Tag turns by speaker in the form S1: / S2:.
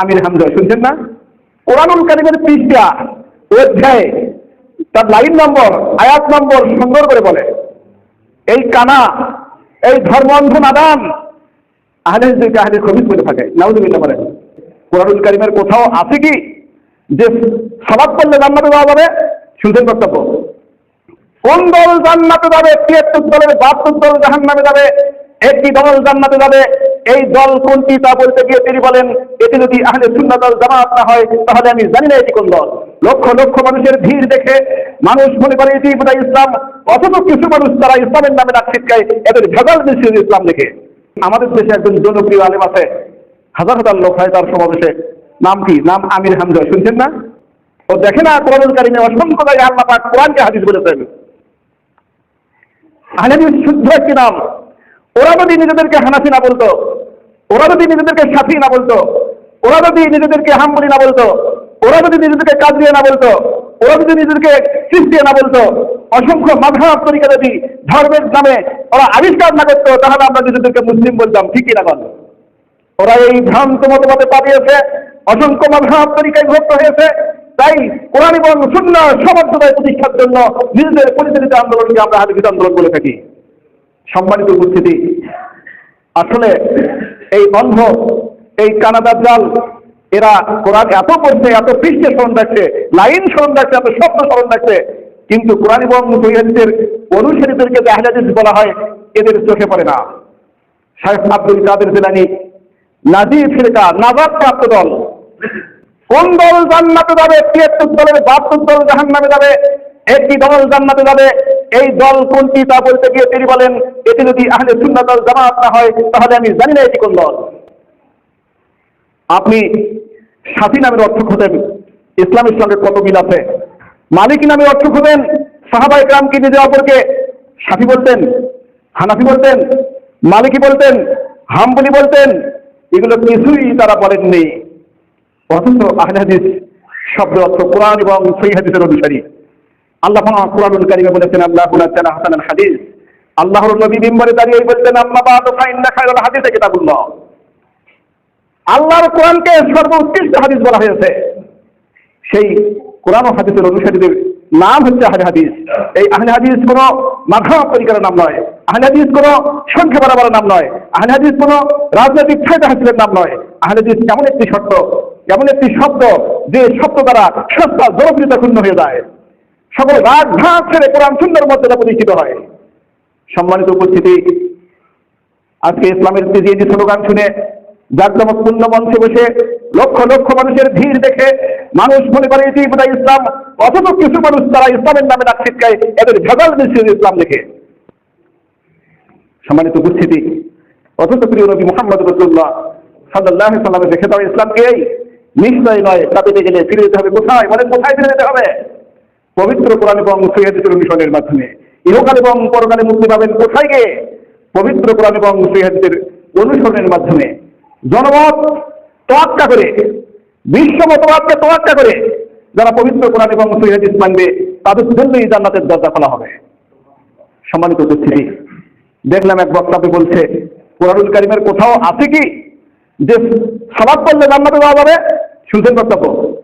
S1: আমির হামজা শুনছেন না? কোরআনুল কারিমের পৃষ্ঠা অধ্যায় তার লাইন নম্বর, আয়াত নম্বর সুন্দর করে বলে। এই কানা, এই ধর্মান্ধ নাদান, আহলে হাদিসকে আহলে খবিস বলে থাকে। নাউজুবিল্লাহ বলেন কোরআনুল কারিমের কোথাও আছে কি যে সালাদ করলে জান্নাতে যাওয়া যাবে? শুনছেন বক্তব্য। কোন দল জান্নাতে যাবে? তিয়াত্তর দলের বাহাত্তর দল জাহান নামে যাবে? একটি দল জান্নাতে যাবে? এই দল কোনটি তা বলতে গিয়ে তিনি বলেন, এটি যদি আহলে সুন্নাত দল জামাত না হয়, তাহলে আমি জানি না এটি কোন দল। লক্ষ লক্ষ মানুষের ভিড় দেখে মানুষ মনে করে এটি বোধহয় ইসলাম, অথচ কিছু মানুষ তারা ইসলামের নামে ডাক ছিটকায় এদের ভেজাল মিশ্রিত ইসলাম দেখে। আমাদের দেশে একজন জনপ্রিয় আলেম আছে, হাজার হাজার লোক হয় তার সমাবেশে। নাম কি? নাম আমির হামজা, শুনছেন না? ও দেখে না কোরআন কারিমে অসংখ্য জায়গায় আল্লাহ কোরআনকে হাদিস বলেছেন। আহলেদিস শুদ্ধ একটি নাম। ওরা যদি নিজেদেরকে হানাফি না বলতো, ওরা যদি নিজেদেরকে সাফি না বলতো, ওরা যদি নিজেদেরকে হাম্বলি না বলতো, ওরা যদি নিজেদেরকে কাজরিয়া না বলতো, ওরা যদি নিজেদেরকে খ্রিস্টিয়া না বলতো, অসংখ্য মাধাব তরিকা যদি ধর্মের নামে ওরা আবিষ্কার না করতো, তাহলে আমরা নিজেদেরকে মুসলিম বলতাম, ঠিকই না বল ওরা এই ভ্রান্ত মতবাদে পাঠিয়েছে অসংখ্য মাধাব তরিকায় বিভক্ত হয়েছে, তাই কোরআন এবং শূন্য সমাজদায় প্রতিষ্ঠার জন্য নিজেদের পরিচালিত আন্দোলনকে আমরা হাদিস আন্দোলন বলে থাকি। সম্মানিত উপস্থিতি। আসলে এই অন্ধ, এই কানাদার জাল, এরা কোরআন এত পড়ছে, এত পৃষ্ঠে স্মরণ রাখছে, লাইন স্মরণ রাখছে, এত স্বপ্ন স্মরণ রাখছে, কিন্তু কোরআন এবং সৈয়দদের অনুসারীদেরকে যে বলা হয়, এদের চোখে পড়ে না। শাহেখ আব্দুল কাদের জেলানি নাজি ফিরকা নাজাদ প্রাপ্ত দল। কোন দল জান্নাতে যাবে? তিয়াত্তর দলের বাহাত্তর দল জাহান নামে যাবে। একটি দল জান্নাতে যাবে। এই দল কোনটি তা বলতে গিয়ে তিনি বলেন, এটি যদি আহলে দল জামাত না হয়, তাহলে আমি জানি না এটি কোন দল। আপনি সাথী নামের অর্থ খোঁজেন, ইসলামের সঙ্গে কত মিল আছে? মালিক নামের অর্থ খোঁজেন সাহাবাই গ্রামকে নিজে অপরকে সাথী বলতেন, হানাফি বলতেন, মালিকি বলতেন, হাম্বলি বলতেন, এগুলো কিছুই তারা বলেননি। অথচ আহলে হাদিস শব্দ অর্থ কোরআন এবং সহি হাদিসের অনুসারী। আল্লাহ কোরআনুল কারিমে বলেছেন হাদিস। আল্লাহর কিতাবুল্লাহ। আল্লাহর হাদিস বলা হয়েছে। সেই কোরআন নাম হচ্ছে হাদিস। এই হাদিস নাম নয়। আহলে হাদিস কোনো সংখ্যা বাড়াবার নাম নয়। আহলে হাদিস কোনো রাজনৈতিক ফায়দা হাসিলের নাম নয়। আহলে হাদিস একটি শব্দ এমন একটি শব্দ যে শব্দ দ্বারা সস্তা জনপ্রিয়তা ক্ষুণ্ণ হয়ে যায়। সকল রাগ ছেড়ে কোরআন সুন্দর মর্যাদা প্রতিষ্ঠিত হয়। সম্মানিত উপস্থিতি, আজকে ইসলামের তেজিয়ে স্লোগান শুনে জাকজমকপূর্ণ মঞ্চে বসে লক্ষ লক্ষ মানুষের ভিড় দেখে মানুষ মনে করে এটি বোধহয় ইসলাম, অথচ কিছু মানুষ তারা ইসলামের নামে ডাক শিক্ষায় এদের ভেজাল মিশ্রিত ইসলাম দেখে। সম্মানিত উপস্থিতি অথচ প্রিয় নবী মোহাম্মদ রসুল্লাহ সাল্লাহ সাল্লামে দেখে দাও ইসলামকে এই নিশ্চয় নয় তাতে গেলে ফিরে যেতে হবে কোথায়? মানে কোথায় ফিরে যেতে হবে? পবিত্র কোরআন এবং সৈহাদিসের অনুসরণের মাধ্যমে। ইহকাল এবং পরকালে মুক্তি পাবেন কোথায় গিয়ে? পবিত্র কোরআন এবং সৈহাদিসের অনুসরণের মাধ্যমে। জনমত তোয়াক্কা করে, বিশ্ব মতবাদকে তোয়াক্কা করে যারা পবিত্র কোরআন এবং সৈহাদিস মানবে, তাদের জন্যই জান্নাতের দরজা খোলা হবে। সম্মানিত উপস্থিতি, দেখলাম এক বক্তব্যে বলছে, কোরআনুল কারিমের কোথাও আছে কি যে সবাব করলে জান্নাতে যাওয়া যাবে? শুনছেন বক্তব্য।